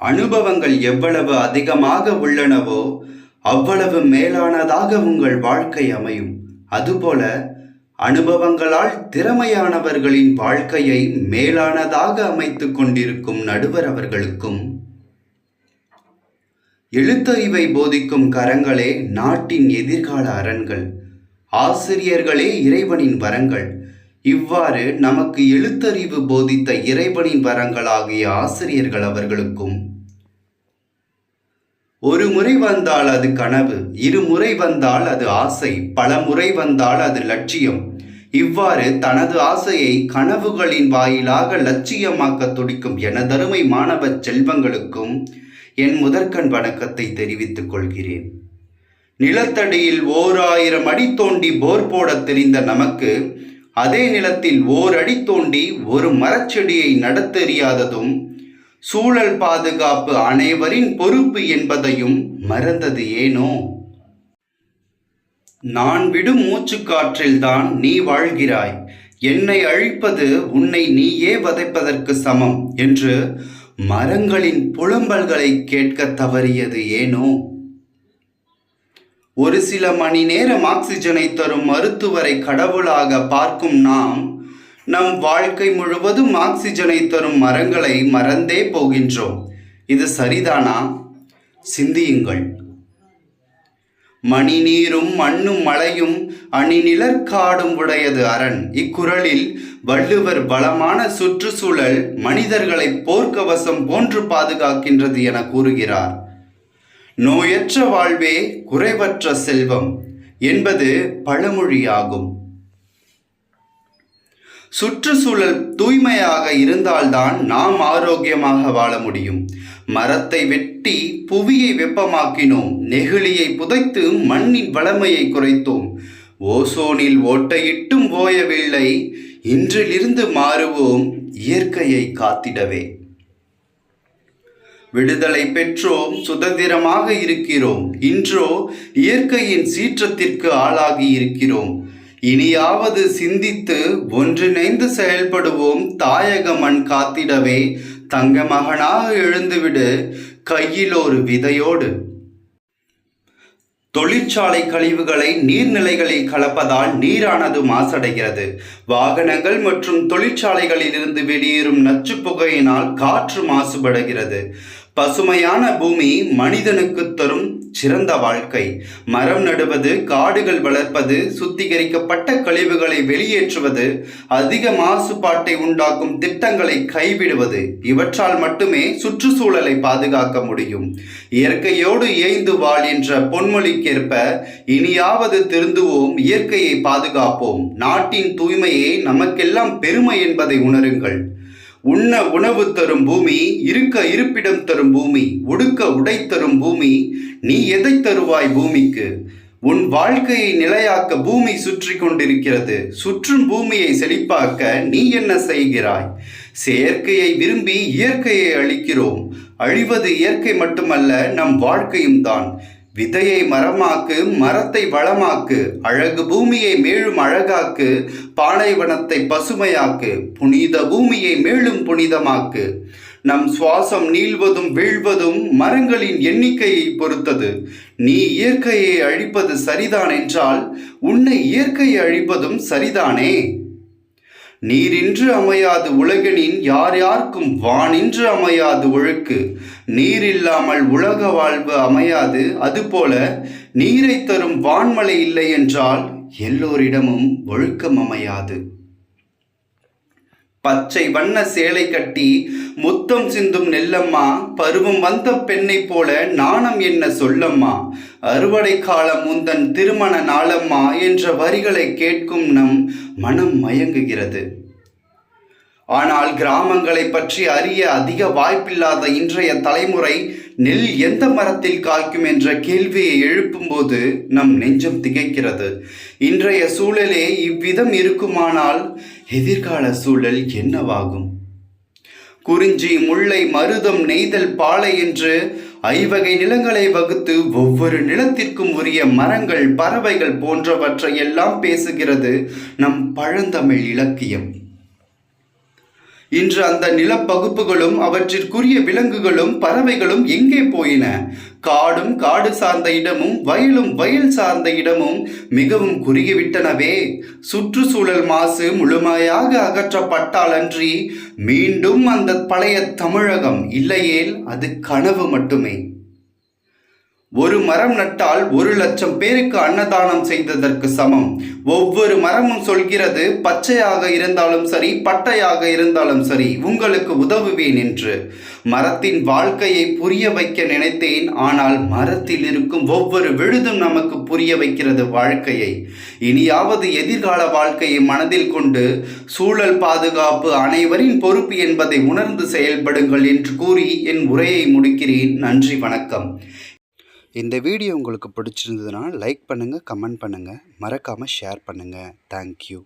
அனுபவங்கள் எவ்வளவு அதிகமாக உள்ளனவோ அவ்வளவு மேலானதாக உங்கள் வாழ்க்கை அமையும். அதுபோல அனுபவங்களால் திறமையானவர்களின் வாழ்க்கையை மேலானதாக அமைத்து கொண்டிருக்கும் நடுவர் அவர்களுக்கும் எழுத்தறிவை போதிக்கும் கரங்களே நாட்டின் எதிர்கால அரண்கள் ஆசிரியர்களே இறைவனின் வரங்கள். இவ்வாறு நமக்கு எழுத்தறிவு போதித்த இறைவனின் வரங்களாகிய ஆசிரியர்கள் அவர்களுக்கும் ஒரு முறை வந்தால் அது கனவு இருமுறை வந்தால் அது ஆசை பல முறை வந்தால் அது லட்சியம். இவ்வாறு தனது ஆசையை கனவுகளின் வாயிலாக லட்சியமாக்க துடிக்கும் எனதருமை மாணவ செல்வங்களுக்கும் என் முதற்கண் வணக்கத்தை தெரிவித்துக் கொள்கிறேன். நிலத்தடியில் ஓர் ஆயிரம் அடி தோண்டி போர் போடத் தெரிந்த நமக்கு அதே நிலத்தில் ஓர் அடி தோண்டி ஒரு மரச்செடியை நடத்தெறியாததும் சூழல் பாதுகாப்பு அனைவரின் பொறுப்பு என்பதையும் மறந்தது ஏனோ? நான் விடும் மூச்சுக்காற்றில்தான் நீ வாழ்கிறாய். என்னை அழிப்பது உன்னை நீயே வதைப்பதற்கு சமம் என்று மரங்களின் புலம்பல்களை கேட்க தவறியது ஏனோ? ஒரு சில மணி நேரம் ஆக்சிஜனை தரும் மருத்துவரை கடவுளாக பார்க்கும் நாம் நம் வாழ்க்கை முழுவதும் ஆக்சிஜனை தரும் மரங்களை மறந்தே போகின்றோம். இது சரிதானா? சிந்தியுங்கள். மணி நீரும் மண்ணும் மழையும் அணிநிலற்காடும் உடையது அரண். இக்குறளில் வள்ளுவர் பலமான சுற்றுச்சூழல் மனிதர்களை போர்க்கவசம் போன்று பாதுகாக்கின்றது என கூறுகிறார். நோயற்ற வாழ்வே குறைவற்ற செல்வம் என்பது பழமொழியாகும். சுற்றுச்சூழல் தூய்மையாக இருந்தால்தான் நாம் ஆரோக்கியமாக வாழ முடியும். மரத்தை வெட்டி புவியை வெப்பமாக்கினோம். நெகிழியை புதைத்து மண்ணின் வளமையை குறைத்தோம். ஓசோனில் ஓட்டையிட்டும் ஓயவில்லை. இன்றிலிருந்து மாறுவோம். இயற்கையை காத்திடவே. விடுதலை பெற்றோம் சுதந்திரமாக இருக்கிறோம். இன்றோ இயற்கையின் சீற்றத்திற்கு ஆளாகி இருக்கிறோம். இனியாவது சிந்தித்து ஒன்றிணைந்து செயல்படுவோம். தாயக மண் காத்திடவே தங்க மகனாக எழுந்துவிடு கையில் ஒரு விதையோடு. தொழிற்சாலை கழிவுகளை நீர்நிலைகளில் கலப்பதால் நீரானது மாசடைகிறது. வாகனங்கள் மற்றும் தொழிற்சாலைகளில் இருந்து வெளியேறும் நச்சு புகையினால் காற்று மாசுபடுகிறது. பசுமையான பூமி மனிதனுக்கு தரும் சிறந்த வாழ்க்கை. மரம் நடுவது காடுகள் வளர்ப்பது சுத்திகரிக்கப்பட்ட கழிவுகளை வெளியேற்றுவது அதிக மாசுபாட்டை உண்டாக்கும் திட்டங்களை கைவிடுவது இவற்றால் மட்டுமே சுற்றுச்சூழலை பாதுகாக்க முடியும். இயற்கையோடு ஏய்ந்து வாழ் என்ற பொன்மொழிக்கேற்ப இனியாவது திருந்துவோம் இயற்கையை பாதுகாப்போம். நாட்டின் தூய்மையே நமக்கெல்லாம் பெருமை என்பதை உணருங்கள். உண்ண உணவு தரும் பூமி இருக்க இருப்பிடம் தரும் பூமி உடுக்க உடை தரும் பூமி நீ எதை தருவாய் பூமிக்கு? உன் வாழ்க்கையை நிலையாக்க பூமி சுற்றி கொண்டிருக்கிறது. சுற்றும் பூமியை செழிப்பாக்க நீ என்ன செய்கிறாய்? செயற்கையை விரும்பி இயற்கையை அழிக்கிறோம். அழிவது இயற்கை மட்டுமல்ல நம் வாழ்க்கையும் தான். விதையை மரமாக்கு மரத்தை வளமாக்கு அழகு பூமியை மேலும் அழகாக்கு பாலைவனத்தை பசுமையாக்கு புனித பூமியை மேலும் புனிதமாக்கு. நம் சுவாசம் நீள்வதும் வீழ்வதும் மரங்களின் எண்ணிக்கையை பொறுத்தது. நீ இயற்கையை அழிப்பது சரிதான் என்றால் உன்னை இயற்கையை அழிப்பதும் சரிதானே? நீரின்று அமையாது உலகனின் யார் யாருக்கும் வானின்று அமையாது ஒழுக்கு. நீர் இல்லாமல் உலக வாழ்வு அமையாது. அதுபோல நீரை தரும் வான்மழை இல்லை என்றால் எல்லோரிடமும் ஒழுக்கம் அமையாது. பச்சை வண்ண சேலை கட்டி முத்தம் சிந்தும் நெல்லம்மா பருவம் வந்த பெண்ணைப் போல நாணம் என்ன சொல்லம்மா? அறுவடை காலம் முந்தன் திருமண நாளம்மா என்ற வரிகளை கேட்கும் நம் மனம் மயங்குகிறது. ஆனால் கிராமங்களை பற்றி அறிய அதிக வாய்ப்பில்லாத இன்றைய தலைமுறை நெல் எந்த மரத்தில் காய்க்கும் என்ற கேள்வியை எழுப்பும்போது நம் நெஞ்சம் திகைக்கிறது. இன்றைய சூழலே இவ்விதம் இருக்குமானால் எதிர்கால சூழல் என்னவாகும்? குறிஞ்சி முல்லை மருதம் நெய்தல் பாலை என்று ஐவகை நிலங்களை வகுத்து ஒவ்வொரு நிலத்திற்கும் உரிய மரங்கள் பறவைகள் போன்றவற்றை எல்லாம் பேசுகிறது நம் பழந்தமிழ் இலக்கியம். இன்று அந்த நிலப்பகுப்புகளும் அவற்றிற்குரிய விலங்குகளும் பறவைகளும் எங்கே போயின? காடும் காடு சார்ந்த இடமும் வயலும் வயல் சார்ந்த இடமும் மிகவும் குறுகிவிட்டனவே. சுற்றுச்சூழல் மாசு முழுமையாக அகற்றப்பட்டாலன்றி மீண்டும் அந்த பழைய தமிழகம் இல்லையேல் அது கனவு மட்டுமே. ஒரு மரம் நட்டால் ஒரு லட்சம் பேருக்கு அன்னதானம் செய்ததற்கு சமம். ஒவ்வொரு மரமும் சொல்கிறது பச்சையாக இருந்தாலும் சரி பட்டையாக இருந்தாலும் சரி உங்களுக்கு உதவுவேன் என்று. மரத்தின் வாழ்க்கையை புரிய வைக்க நினைத்தேன் ஆனால் மரத்தில் இருக்கும் ஒவ்வொரு விழுதும் நமக்கு புரிய வைக்கிறது வாழ்க்கையை. இனியாவது எதிர்கால வாழ்க்கையை மனதில் கொண்டு சூழல் பாதுகாப்பு அனைவரின் பொறுப்பு என்பதை உணர்ந்து செயல்படுங்கள் என்று கூறி என் உரையை முடிக்கிறேன். நன்றி வணக்கம். இந்த வீடியோ உங்களுக்கு பிடிச்சிருந்ததுன்னா லைக் பண்ணுங்கள் கமெண்ட் பண்ணுங்கள் மறக்காமல் ஷேர் பண்ணுங்கள் தேங்க்யூ